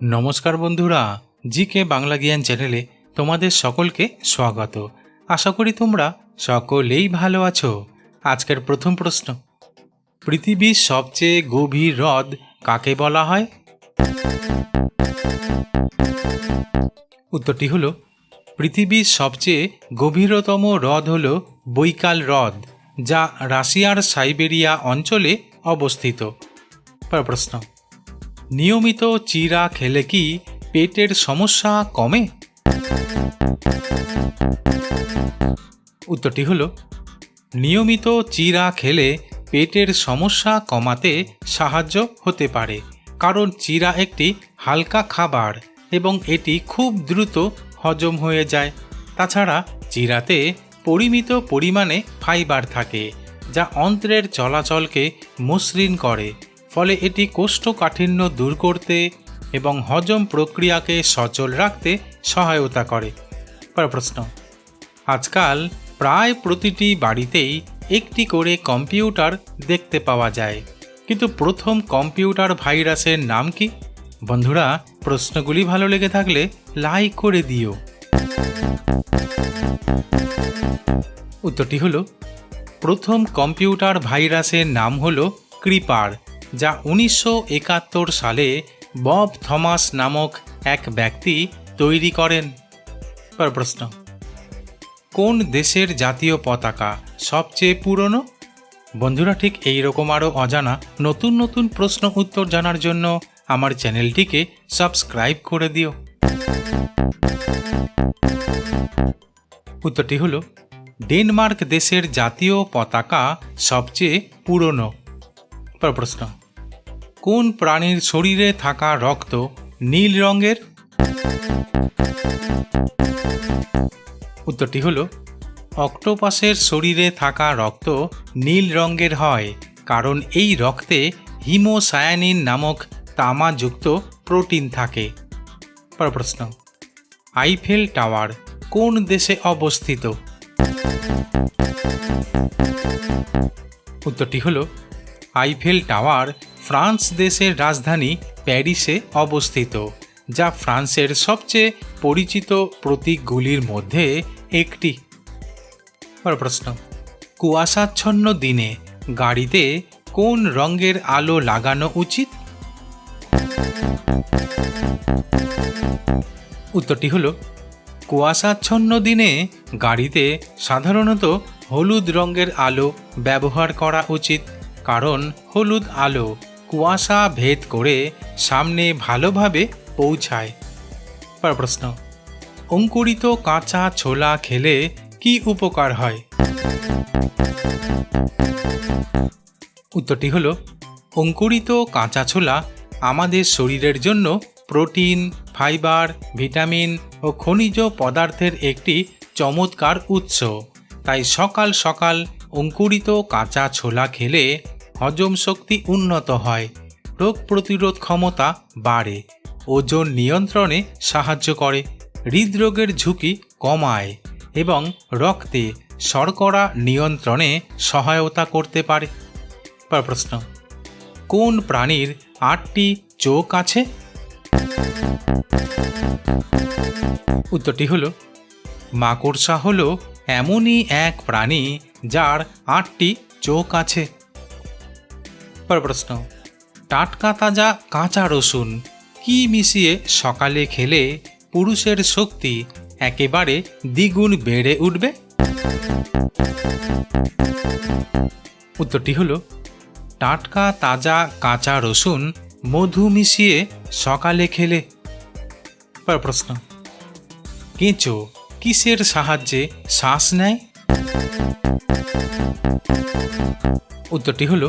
নমস্কার বন্ধুরা জি কে বাংলা জ্ঞান চ্যানেলে তোমাদের সকলকে স্বাগত। আশা করি তোমরা সকলেই ভালো আছো। আজকের প্রথম প্রশ্ন, পৃথিবীর সবচেয়ে গভীর হ্রদ কাকে বলা হয়? উত্তরটি হলো, পৃথিবীর সবচেয়ে গভীরতম হ্রদ হল বৈকাল হ্রদ, যা রাশিয়ার সাইবেরিয়া অঞ্চলে অবস্থিত। প্রশ্ন নিয়মিত চিরা খেলে কি পেটের সমস্যা কমে? উত্তরটি হলো, নিয়মিত চিরা খেলে পেটের সমস্যা কমাতে সাহায্য হতে পারে, কারণ চিরা একটি হালকা খাবার এবং এটি খুব দ্রুত হজম হয়ে যায়। তাছাড়া চিরাতে পরিমিত পরিমাণে ফাইবার থাকে, যা অন্ত্রের চলাচলকে মসৃণ করে। ফলে এটি কোষ্ঠকাঠিন্য দূর করতে এবং হজম প্রক্রিয়াকে সচল রাখতে সহায়তা করে। প্রশ্ন। আজকাল প্রায় প্রতিটি বাড়িতেই একটি করে কম্পিউটার দেখতে পাওয়া যায়। কিন্তু প্রথম কম্পিউটার ভাইরাসের নাম কি? বন্ধুরা, প্রশ্নগুলি ভালো লেগে থাকলে লাইক করে দিও। উত্তরটি হলো, প্রথম কম্পিউটার ভাইরাসের নাম হলো ক্রিপার। যা উনিশশো একাত্তর সালে বব থমাস নামক এক ব্যক্তি তৈরি করেন। পর প্রশ্ন, কোন দেশের জাতীয় পতাকা সবচেয়ে পুরনো? বন্ধুরা, ঠিক এই রকম আরও অজানা নতুন নতুন প্রশ্ন উত্তর জানার জন্য আমার চ্যানেলটিকে সাবস্ক্রাইব করে দিও। উত্তরটি হলো, ডেনমার্ক দেশের জাতীয় পতাকা সবচেয়ে পুরনো। পর প্রশ্ন কোন প্রাণীর শরীরে থাকা রক্ত নীল রঙের? উত্তরটি হল, অক্টোপাসের শরীরে থাকা রক্ত নীল রঙের হয়, কারণ এই রক্তে হিমোসায়ানিন নামক তামাযুক্ত প্রোটিন থাকে। পর প্রশ্ন, আইফেল টাওয়ার কোন দেশে অবস্থিত? উত্তরটি হল, আইফেল টাওয়ার ফ্রান্স দেশের রাজধানী প্যারিসে অবস্থিত, যা ফ্রান্সের সবচেয়ে পরিচিত প্রতীকগুলির মধ্যে একটি। প্রশ্ন, কুয়াশাচ্ছন্ন দিনে গাড়িতে কোন রঙের আলো লাগানো উচিত? উত্তরটি হলো, কুয়াশাচ্ছন্ন দিনে গাড়িতে সাধারণত হলুদ রঙের আলো ব্যবহার করা উচিত, কারণ হলুদ আলো কুয়াশা ভেদ করে সামনে ভালোভাবে পৌঁছায়। পর প্রশ্ন, অঙ্কুরিত কাঁচা ছোলা খেলে কি উপকার হয়? উত্তরটি হলো, অঙ্কুরিত কাঁচা ছোলা আমাদের শরীরের জন্য প্রোটিন, ফাইবার, ভিটামিন ও খনিজ পদার্থের একটি চমৎকার উৎস। তাই সকাল সকাল অঙ্কুরিত কাঁচা ছোলা খেলে হজম শক্তি উন্নত হয়। রোগ প্রতিরোধ ক্ষমতা বাড়ে। ওজন নিয়ন্ত্রণে সাহায্য করে। হৃদরোগের ঝুঁকি কমায় এবং রক্তে শর্করা নিয়ন্ত্রণে সহায়তা করতে পারে। প্রশ্ন, কোন প্রাণীর আটটি চোখ আছে? উত্তরটি হল, মাকড়সা হল এমনই এক প্রাণী যার আটটি চোখ আছে। প্রশ্ন, টাটকা তাজা কাঁচা রসুন কি মিশিয়ে সকালে খেলে পুরুষের শক্তি একেবারে দ্বিগুণ বেড়ে উঠবে? উত্তরটি হলো, টাটকা তাজা কাঁচা রসুন মধু মিশিয়ে সকালে খেলে। পর প্রশ্ন, কেঁচো কিসের সাহায্যে শ্বাস নেয়? উত্তরটি হলো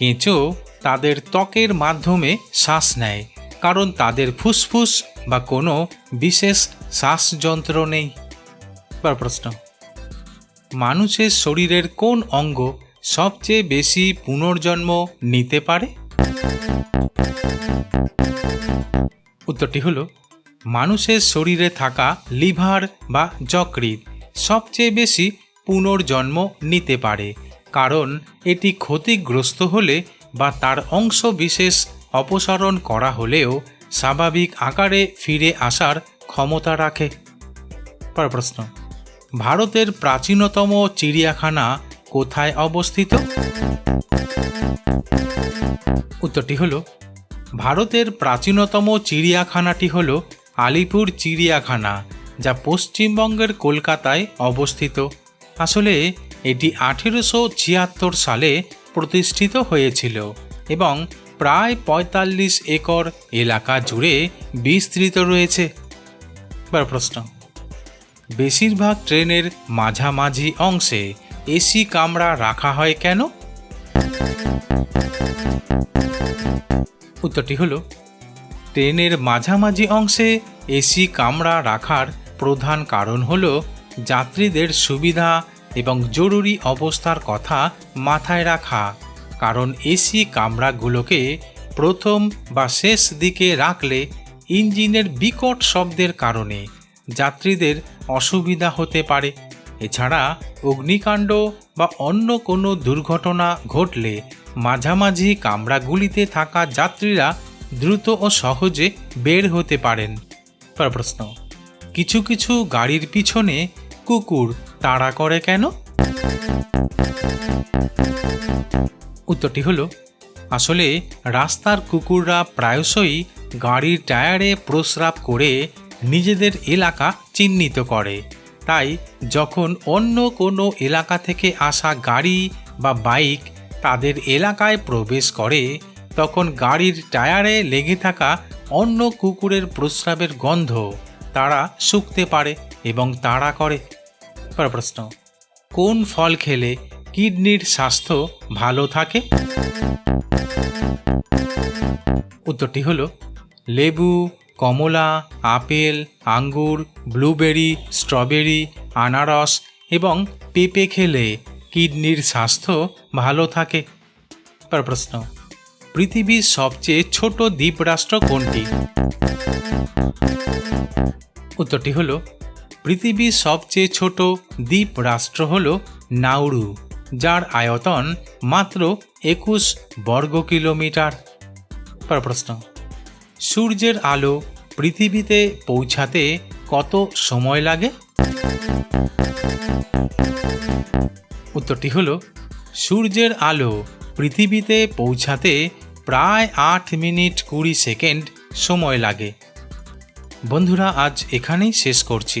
কেঁচো তাদের ত্বকের মাধ্যমে শ্বাস নেয়, কারণ তাদের ফুসফুস বা কোনো বিশেষ শ্বাসযন্ত্র নেই। এবার প্রশ্ন। মানুষের শরীরের কোন অঙ্গ সবচেয়ে বেশি পুনর্জন্ম নিতে পারে? উত্তরটি হলো, মানুষের শরীরে থাকা লিভার বা যকৃৎ সবচেয়ে বেশি পুনর্জন্ম নিতে পারে কারণ এটি ক্ষতিগ্রস্ত হলে বা তার অংশ বিশেষ অপসারণ করা হলেও স্বাভাবিক আকারে ফিরে আসার ক্ষমতা রাখে। প্রশ্ন, ভারতের প্রাচীনতম চিড়িয়াখানা কোথায় অবস্থিত? উত্তরটি হল, ভারতের প্রাচীনতম চিড়িয়াখানাটি হল আলিপুর চিড়িয়াখানা, যা পশ্চিমবঙ্গের কলকাতায় অবস্থিত। আসলে এটি আঠেরোশো ছিয়াত্তর সালে প্রতিষ্ঠিত হয়েছিল এবং প্রায় পঁয়তাল্লিশ একর এলাকা জুড়ে বিস্তৃত রয়েছে। এবার প্রশ্ন। বেশিরভাগ ট্রেনের মাঝামাঝি অংশে এসি কামরা রাখা হয় কেন? উত্তরটি হলো, ট্রেনের মাঝামাঝি অংশে এসি কামরা রাখার প্রধান কারণ হল যাত্রীদের সুবিধা এবং জরুরি অবস্থার কথা মাথায় রাখা, কারণ এসি কামরাগুলোকে প্রথম বা শেষ দিকে রাখলে ইঞ্জিনের বিকট শব্দের কারণে যাত্রীদের অসুবিধা হতে পারে। এছাড়া অগ্নিকাণ্ড বা অন্য কোনো দুর্ঘটনা ঘটলে মাঝামাঝি কামরাগুলিতে থাকা যাত্রীরা দ্রুত ও সহজে বের হতে পারেন। পর প্রশ্ন, কিছু কিছু গাড়ির পিছনে কুকুর তাড়া করে কেন? উত্তরটি হলো, আসলে রাস্তার কুকুররা প্রায়শই গাড়ির টায়ারে প্রস্রাব করে নিজেদের এলাকা চিহ্নিত করে। তাই যখন অন্য কোনো এলাকা থেকে আসা গাড়ি বা বাইক তাদের এলাকায় প্রবেশ করে, তখন গাড়ির টায়ারে লেগে থাকা অন্য কুকুরের প্রস্রাবের গন্ধ তারা শুকতে পারে এবং তাড়া করে। পরের প্রশ্ন, কোন ফল খেলে কিডনির স্বাস্থ্য ভালো থাকে? উত্তরটি হলো লেবু, কমলা, আপেল, আঙ্গুর, ব্লুবেরি, স্ট্রবেরি, আনারস এবং পেঁপে খেলে কিডনির স্বাস্থ্য ভালো থাকে। পর প্রশ্ন, পৃথিবীর সবচেয়ে ছোট দ্বীপরাষ্ট্র কোনটি? উত্তরটি হলো পৃথিবীর সবচেয়ে ছোট দ্বীপ রাষ্ট্র হল নাউরু, যার আয়তন মাত্র একুশ বর্গ কিলোমিটার। পরের প্রশ্ন, সূর্যের আলো পৃথিবীতে পৌঁছাতে কত সময় লাগে? উত্তরটি হলো, সূর্যের আলো পৃথিবীতে পৌঁছাতে প্রায় আট মিনিট কুড়ি সেকেন্ড সময় লাগে। বন্ধুরা, আজ এখানেই শেষ করছি।